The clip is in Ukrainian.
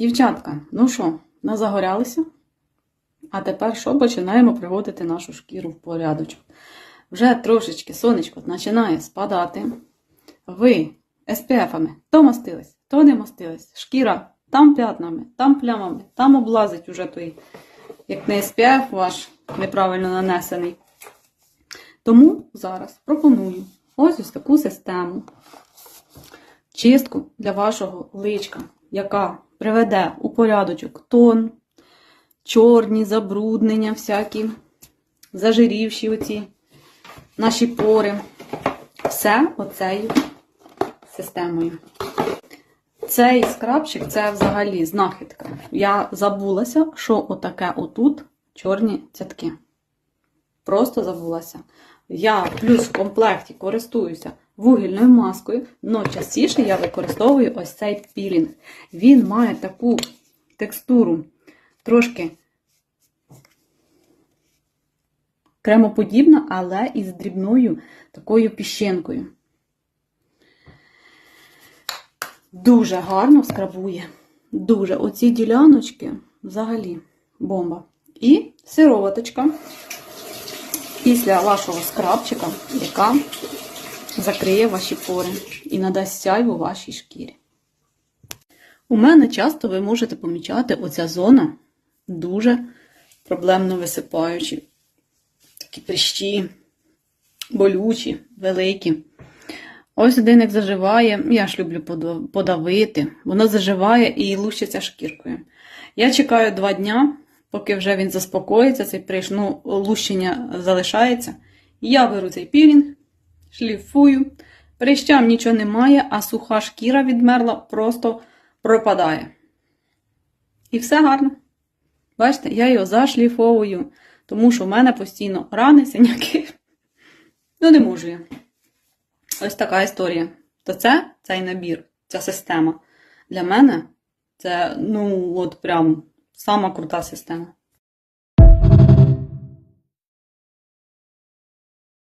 Дівчатка, ну що, назагорялися? А тепер що починаємо приводити нашу шкіру в порядочок. Вже трошечки сонечко починає спадати. Ви SPF-ами то мастились, то не мастились. Шкіра там п'ятнами, там плямами, там облазить уже той, як не SPF ваш неправильно нанесений. Тому зараз пропоную ось ось таку систему чистку для вашого личка, яка приведе у порядочок тон, чорні забруднення, всякі, зажирівші оці наші пори. Все оцею системою. Цей скрабчик це взагалі знахідка. Я забулася, що отаке отут чорні цятки. Просто забулася. Я плюс в комплекті користуюся вугільною маскою, але частіше я використовую ось цей пілінг. Він має таку текстуру трошки кремоподібна, але із дрібною такою піщинкою. Дуже гарно скрабує. Дуже. Оці діляночки взагалі бомба. І сироваточка після вашого скрабчика, яка закриє ваші пори і надасть сяйву вашій шкірі. У мене часто ви можете помічати оця зона дуже проблемно висипаючі. Такі прищі, болючі, великі. Ось один як заживає, я ж люблю подавити, воно заживає і лущиться шкіркою. Я чекаю два дня, поки вже він заспокоїться, цей приш, ну, лущення залишається. Я беру цей пілінг, шліфую, прищам нічого немає, а суха шкіра відмерла, просто пропадає. І все гарно. Бачите, я його зашліфовую, тому що в мене постійно рани, синяки. Ну, не можу я. Ось така історія. То це цей набір, ця система. Для мене це, ну, от прям сама крута система.